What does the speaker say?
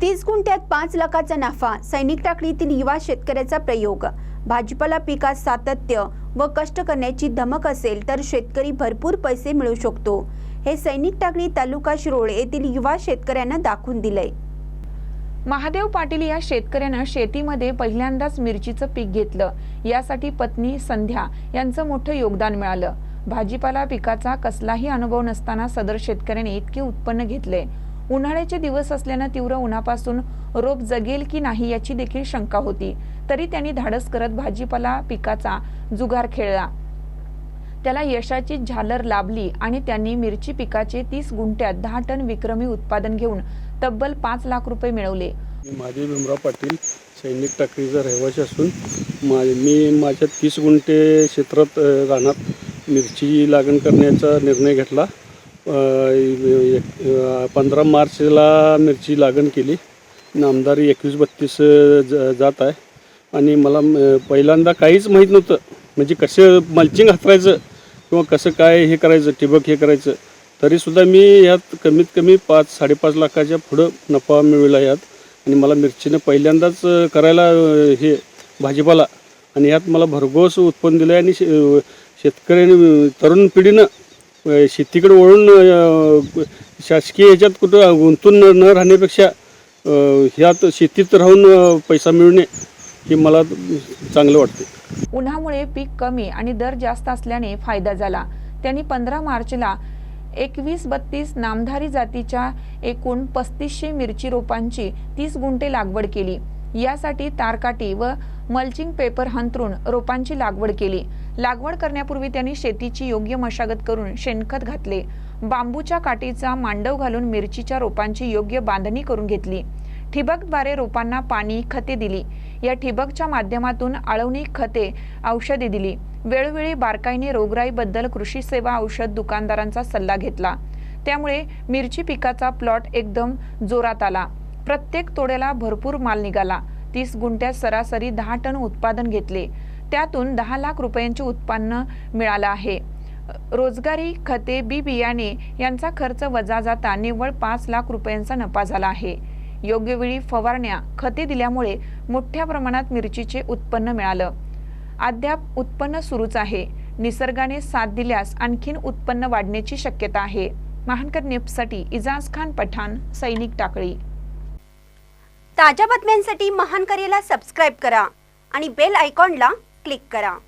तीस गुंठ्यात पाच लाखाचा नफा सैनिक टाकडीतील युवा शेतकऱ्याचा प्रयोग. भाजीपाला पिकात सातत्य व कष्ट करण्याची धमक असेल तर शेतकरी भरपूर पैसे मिळू शकतो. हे सैनिक टाकळी तालुका शिरोळ येथील युवा शेतकऱ्यांना दाखवून दिलंय. महादेव पाटील या शेतकऱ्यानं शेतीमध्ये पहिल्यांदाच मिरचीचं पीक घेतलं. यासाठी पत्नी संध्या यांचं मोठं योगदान मिळालं. भाजीपाला पिकाचा कसलाही अनुभव नसताना सदर शेतकऱ्याने इतके उत्पन्न घेतले. उन्हाळ्याचे दिवस असल्यानं तीव्र उन्हापासून रोप जगेल की नाही याची देखील शंका होती. तरी त्यांनी धाडस करत भाजीपाला पिकाचा जुगार खेळला. त्याला यशाची झालर लाभली आणि त्यांनी मिरची पिकाचे तीस गुंठ्यात दहा टन विक्रमी उत्पादन घेऊन तब्बल पाच लाख रुपये मिळवले. माझे भीमराव पाटील सैनिक टाकळीचा रहिवासी असून मा मी माझ्या तीस गुंठे क्षेत्रात राहणार मिरची लागण करण्याचा निर्णय घेतला. पंधरा मार्चला मिरची लागण केली. नामदारी एकवीस बत्तीस ज जात आहे. आणि मला पहिल्यांदा काहीच माहीत नव्हतं. म्हणजे कसं मल्चिंग हातरायचं किंवा कसं काय हे करायचं ठिबक हे करायचं. तरीसुद्धा मी यात कमीत कमी पाच साडेपाच लाखाच्या पुढं नफा मिळवला यात आणि मला मिरचीनं पहिल्यांदाच करायला हे भाजीपाला. आणि यात मला भरघोस उत्पन्न दिलं आहे आणि शे अ, शेतकऱ्यांनी तरुण पिढीनं शेतीकडे वळून शासकीय ह्याच्यात कुठं गुंतून न राहण्यापेक्षा ह्यात शेतीत राहून पैसा मिळणे हे मला चांगलं वाटते उन्हामुळे पीक कमी आणि दर जास्त असल्याने फायदा झाला. त्यांनी पंधरा मार्चला एकवीस बत्तीस नामधारी जातीच्या एकूण पस्तीसशे मिरची रोपांची तीस गुंठे लागवड केली. यासाठी तारकाटी व मल्चिंग पेपर हंतरून रोपांची लागवड केली. लागवड करण्यापूर्वी त्यांनी शेतीची योग्य मशागत करून शेणखत घातले. बांबूच्या काठीचा मांडव घालून मिरचीच्या रोपांची योग्य बांधणी करून घेतली. ठिबकद्वारे रोपांना पाणी खते दिली. या ठिबकच्या माध्यमातून आळवणी खते औषधे दिली. वेळोवेळी बारकाईने रोगराईबद्दल कृषी सेवा औषध दुकानदारांचा सल्ला घेतला. त्यामुळे मिरची पिकाचा प्लॉट एकदम जोरात आला. प्रत्येक तोड्याला भरपूर माल निघाला. तीस गुंठ्यात सरासरी दहा टन उत्पादन घेतले. त्यातून दहा लाख रुपयांचे उत्पन्न मिळालं आहे. रोजगारी खते बी बियाणे यांचा खर्च वजा जाता निव्वळ पाच लाख रुपयांचा नफा झाला आहे. योग्य वेळी फवारण्या खते दिल्यामुळे मोठ्या प्रमाणात मिरचीचे उत्पन्न मिळालं. अद्याप उत्पन्न सुरूच आहे. निसर्गाने साथ दिल्यास आणखीन उत्पन्न वाढण्याची शक्यता आहे. महानकर नेपसाठी इजाज खान पठाण सैनिक टाकळी. ताज्या बातम्यांसाठी महानकरेला सबस्क्राईब करा आणि बेल आयकॉनला क्लिक करा.